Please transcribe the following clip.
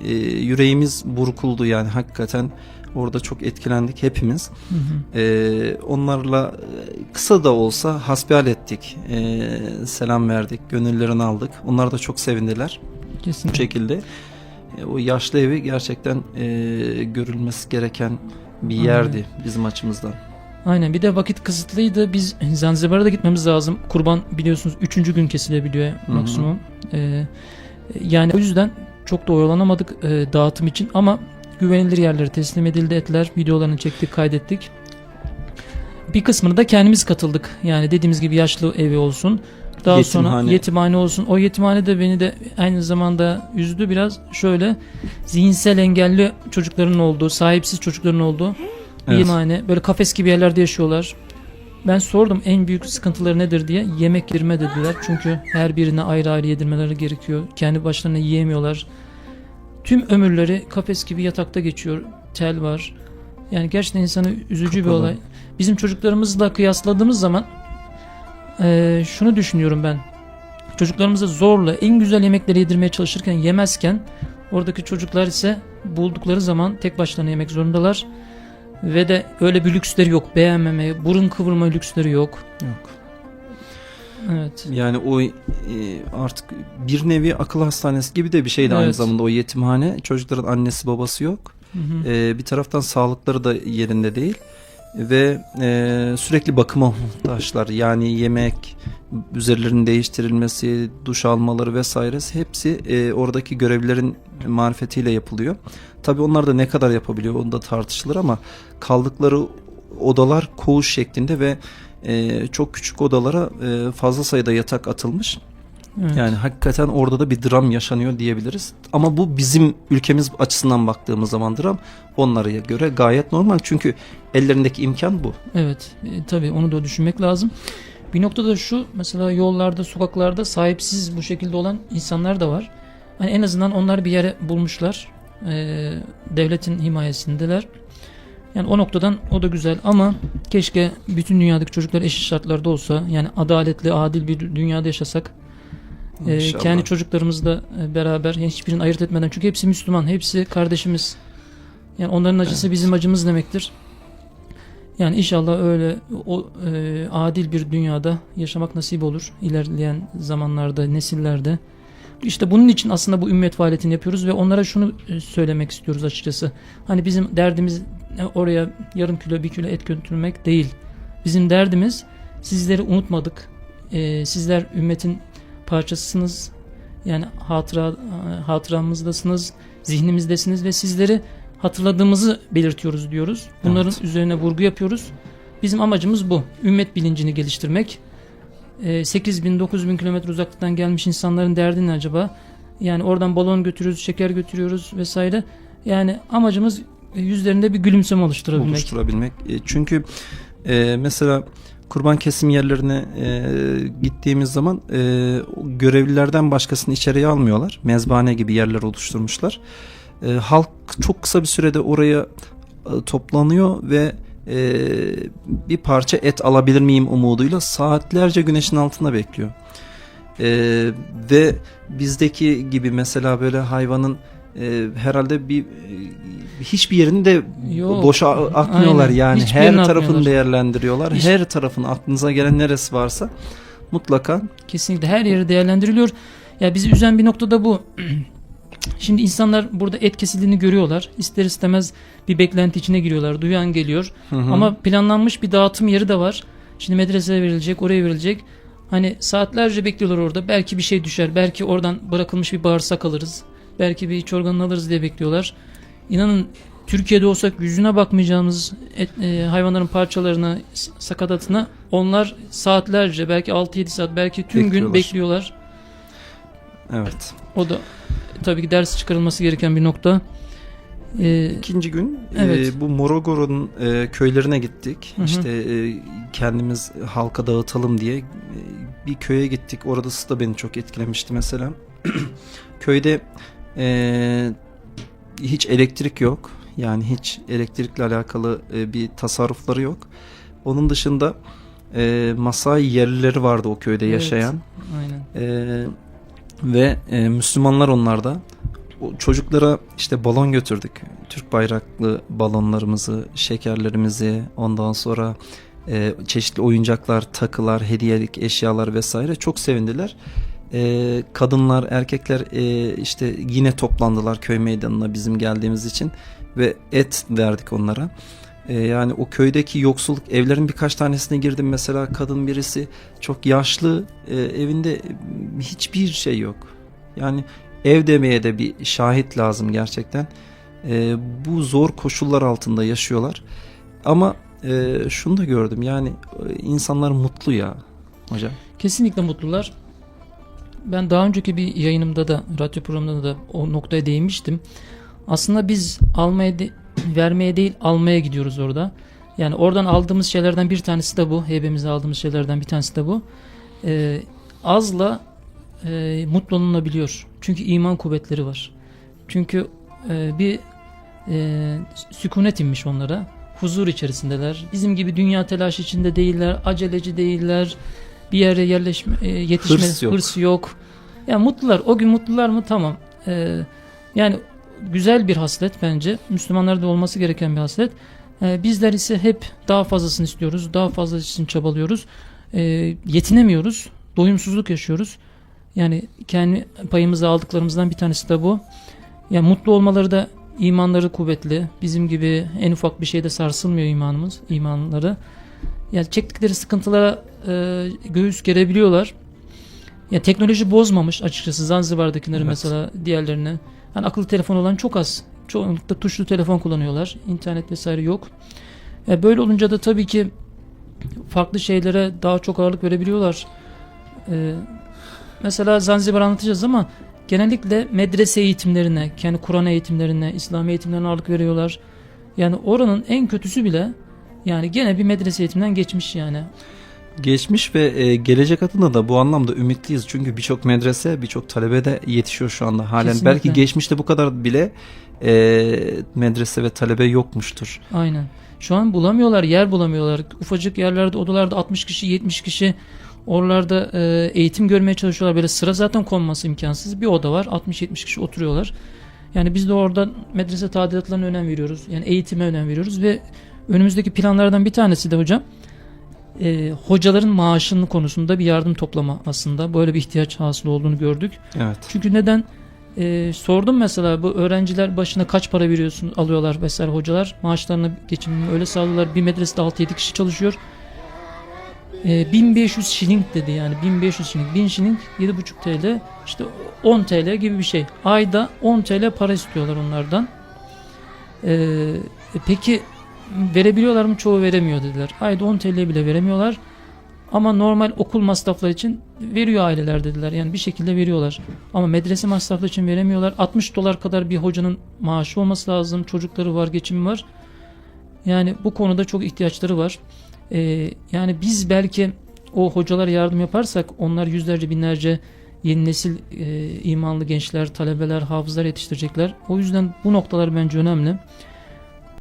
e, yüreğimiz burkuldu yani hakikaten orada çok etkilendik hepimiz. Hı hı. E, onlarla e, kısa da olsa hasbihal ettik. E, selam verdik, gönüllerini aldık. Onlar da çok sevindiler bu Kesinlikle. şekilde. E, o yaşlı evi gerçekten e, görülmesi gereken bir Aynen. yerdi bizim açımızdan. Aynen bir de vakit kısıtlıydı. Biz Zanzibar'a da gitmemiz lazım. Kurban biliyorsunuz 3. gün kesilebiliyor hı. maksimum. Ee, yani o yüzden çok da oyalanamadık e, dağıtım için ama güvenilir yerlere teslim edildi etler. Videolarını çektik, kaydettik. Bir kısmını da kendimiz katıldık. Yani dediğimiz gibi yaşlı evi olsun. Daha sonra Yetimhane. yetimhane olsun. O yetimhane de beni de aynı zamanda üzdü biraz. Şöyle zihinsel engelli çocukların olduğu, sahipsiz çocukların olduğu bir Evet. yemekhane. Böyle kafes gibi yerlerde yaşıyorlar. Ben sordum en büyük sıkıntıları nedir diye. Yemek yerime dediler. Çünkü her birine ayrı ayrı yedirmeleri gerekiyor. Kendi başlarına yiyemiyorlar. Tüm ömürleri kafes gibi yatakta geçiyor. Tel var. Yani gerçekten insanı üzücü bir Kapalı. olay. Bizim çocuklarımızla kıyasladığımız zaman eee, şunu düşünüyorum ben. Çocuklarımıza zorla en güzel yemekleri yedirmeye çalışırken yemezken oradaki çocuklar ise buldukları zaman tek başlarına yemek zorundalar. Ve de öyle bir lüksleri yok. Beğenmeme, burun kıvırma lüksleri yok. Yok. Evet. Yani o e, artık bir nevi akıl hastanesi gibi de bir şeydi aynı Evet. zamanda o yetimhane. Çocukların annesi babası yok. Hı hı. E, bir taraftan sağlıkları da yerinde değil ve e, sürekli bakıma muhtaçlar. Yani yemek, üzerlerinin değiştirilmesi, duş almaları vesairesi hepsi e, oradaki görevlilerin marifetiyle yapılıyor. Tabii onlar da ne kadar yapabiliyor onu da tartışılır ama kaldıkları odalar koğuş şeklinde ve e, çok küçük odalara e, fazla sayıda yatak atılmış. Evet. Yani hakikaten orada da bir dram yaşanıyor diyebiliriz. Ama bu bizim ülkemiz açısından baktığımız zaman dram onlara göre gayet normal. Çünkü ellerindeki imkan bu. Evet. E, tabii onu da düşünmek lazım. Bir noktada şu mesela yollarda, sokaklarda sahipsiz bu şekilde olan insanlar da var. Hani en azından onlar bir yere bulmuşlar. E, devletin himayesindeler. Yani o noktadan o da güzel ama keşke bütün dünyadaki çocuklar eşit şartlarda olsa yani adaletli, adil bir dünyada yaşasak. Ee, kendi çocuklarımızla e, beraber yani hiçbirini ayırt etmeden çünkü hepsi Müslüman, hepsi kardeşimiz. Yani onların acısı Evet. bizim acımız demektir. Yani inşallah öyle o e, adil bir dünyada yaşamak nasip olur ilerleyen zamanlarda, nesillerde. İşte bunun için aslında bu ümmet faaliyetini yapıyoruz ve onlara şunu e, söylemek istiyoruz açıkçası. Hani bizim derdimiz e, oraya yarım kilo bir kilo et götürmek değil. Bizim derdimiz sizleri unutmadık. E, sizler ümmetin parçasısınız. Yani hatıra hatıramızdasınız, zihnimizdesiniz ve sizleri hatırladığımızı belirtiyoruz diyoruz. Bunların Evet. üzerine vurgu yapıyoruz. Bizim amacımız bu. Ümmet bilincini geliştirmek. E, 8 bin 9 bin kilometre uzaklıktan gelmiş insanların derdi ne acaba? Yani oradan balon götürüyoruz, şeker götürüyoruz vesaire. Yani amacımız e, yüzlerinde bir gülümseme oluşturabilmek. oluşturabilmek. E, Çünkü e, mesela kurban kesim yerlerine gittiğimiz zaman görevlilerden başkasını içeriye almıyorlar. Mezbahane gibi yerler oluşturmuşlar. Halk çok kısa bir sürede oraya toplanıyor ve e, bir parça et alabilir miyim umuduyla saatlerce güneşin altında bekliyor. E, ve bizdeki gibi mesela böyle hayvanın e, herhalde bir hiçbir yerinde Yok. boşa atmıyorlar Aynen. yani Hiçbir her yerini tarafını değerlendiriyorlar. Hiç- Her tarafın aklınıza gelen neresi varsa mutlaka Kesinlikle her yeri değerlendiriliyor. Ya bizi üzen bir nokta da bu. Şimdi insanlar burada et kesildiğini görüyorlar. İster istemez bir beklenti içine giriyorlar. Duyan geliyor. Hı hı. Ama planlanmış bir dağıtım yeri de var. Şimdi medreseye verilecek, oraya verilecek. Hani saatlerce bekliyorlar orada. Belki bir şey düşer. Belki oradan bırakılmış bir bağırsak alırız. Belki bir iç organını alırız diye bekliyorlar. İnanın Türkiye'de olsak yüzüne bakmayacağımız et, e, hayvanların parçalarını, s- sakatatını onlar saatlerce belki 6-7 saat belki tüm gün Bekliyorlar. bekliyorlar. evet. O da tabii ki ders çıkarılması gereken bir nokta. Ee, İkinci gün Evet. e, bu Morogoro'nun e, köylerine gittik. Hı hı. İşte e, kendimiz halka dağıtalım diye e, bir köye gittik. Orası da beni çok etkilemişti mesela. Köyde e, hiç elektrik yok. Yani hiç elektrikle alakalı e, bir tasarrufları yok. Onun dışında e, Masai yerlileri vardı o köyde Evet. yaşayan. aynen. E, ve e, Müslümanlar onlarda. çocuklara işte balon götürdük. Türk bayraklı balonlarımızı, şekerlerimizi, ondan sonra e, çeşitli oyuncaklar, takılar, hediyelik eşyalar vesaire çok sevindiler. E, kadınlar, erkekler e, işte yine toplandılar köy meydanına bizim geldiğimiz için ve et verdik onlara. E, yani o köydeki yoksulluk evlerin birkaç tanesine girdim mesela kadın birisi çok yaşlı e, evinde hiçbir şey yok. Yani ev demeye de bir şahit lazım gerçekten. E, bu zor koşullar altında yaşıyorlar. Ama e, şunu da gördüm yani e, insanlar mutlu ya hocam. Kesinlikle mutlular. Ben daha önceki bir yayınımda da radyo programında da o noktaya değinmiştim. Aslında biz almaya de- vermeye değil almaya gidiyoruz orada. Yani oradan aldığımız şeylerden bir tanesi de bu. Heyebemize aldığımız şeylerden bir tanesi de bu. Ee, azla e, mutlu olunabiliyor. Çünkü iman kuvvetleri var. Çünkü e, bir e, sükunet inmiş onlara. Huzur içerisindeler. Bizim gibi dünya telaşı içinde değiller. Aceleci değiller. Bir yere yerleşme, e, yetişme Hırs yok. hırs yok. Ya mutlular. O gün mutlular mı? Tamam. Ee, yani güzel bir haslet bence. Müslümanlarda olması gereken bir haslet. Ee, bizler ise hep daha fazlasını istiyoruz. Daha fazlası için çabalıyoruz. Ee, yetinemiyoruz. Doyumsuzluk yaşıyoruz. Yani kendi payımızı aldıklarımızdan bir tanesi de bu. Yani mutlu olmaları da imanları kuvvetli. Bizim gibi en ufak bir şeyde sarsılmıyor imanımız, imanları. Yani çektikleri sıkıntılara e, göğüs gerebiliyorlar. Ya teknoloji bozmamış açıkçası Zanzibar'dakileri Evet. mesela diğerlerine. Hani akıllı telefon olan çok az. Çoğunlukla tuşlu telefon kullanıyorlar. İnternet vesaire yok. E, böyle olunca da tabii ki farklı şeylere daha çok ağırlık verebiliyorlar. E, mesela Zanzibar anlatacağız ama genellikle medrese eğitimlerine, kendi Kur'an eğitimlerine, İslam eğitimlerine ağırlık veriyorlar. Yani oranın en kötüsü bile yani gene bir medrese eğitiminden geçmiş yani. Geçmiş ve e, gelecek adına da bu anlamda ümitliyiz. Çünkü birçok medrese, birçok talebe de yetişiyor şu anda halen. Kesinlikle. Belki geçmişte bu kadar bile e, medrese ve talebe yokmuştur. Aynen. Şu an bulamıyorlar, yer bulamıyorlar. Ufacık yerlerde, odalarda 60 kişi, 70 kişi oralarda e, eğitim görmeye çalışıyorlar. Böyle sıra zaten konması imkansız. Bir oda var, 60-70 kişi oturuyorlar. Yani biz de orada medrese tadilatlarına önem veriyoruz. Yani eğitime önem veriyoruz ve önümüzdeki planlardan bir tanesi de hocam e, hocaların maaşının konusunda bir yardım toplama aslında. Böyle bir ihtiyaç hasıl olduğunu gördük. Evet. Çünkü neden? Ee, sordum mesela bu öğrenciler başına kaç para veriyorsun alıyorlar vesaire hocalar maaşlarını geçimini öyle sağlıyorlar bir medresede 6-7 kişi çalışıyor Ee, 1500 şiling dedi yani 1500 şiling 1000 şiling 7,5 TL işte 10 TL gibi bir şey ayda 10 TL para istiyorlar onlardan Ee, e, peki verebiliyorlar mı çoğu veremiyor dediler ayda 10 TL bile veremiyorlar ama normal okul masrafları için veriyor aileler dediler. Yani bir şekilde veriyorlar. Ama medrese masrafları için veremiyorlar. 60 dolar kadar bir hocanın maaşı olması lazım. Çocukları var, geçimi var. Yani bu konuda çok ihtiyaçları var. Ee, yani biz belki o hocalara yardım yaparsak onlar yüzlerce binlerce yeni nesil e, imanlı gençler, talebeler, hafızlar yetiştirecekler. O yüzden bu noktalar bence önemli.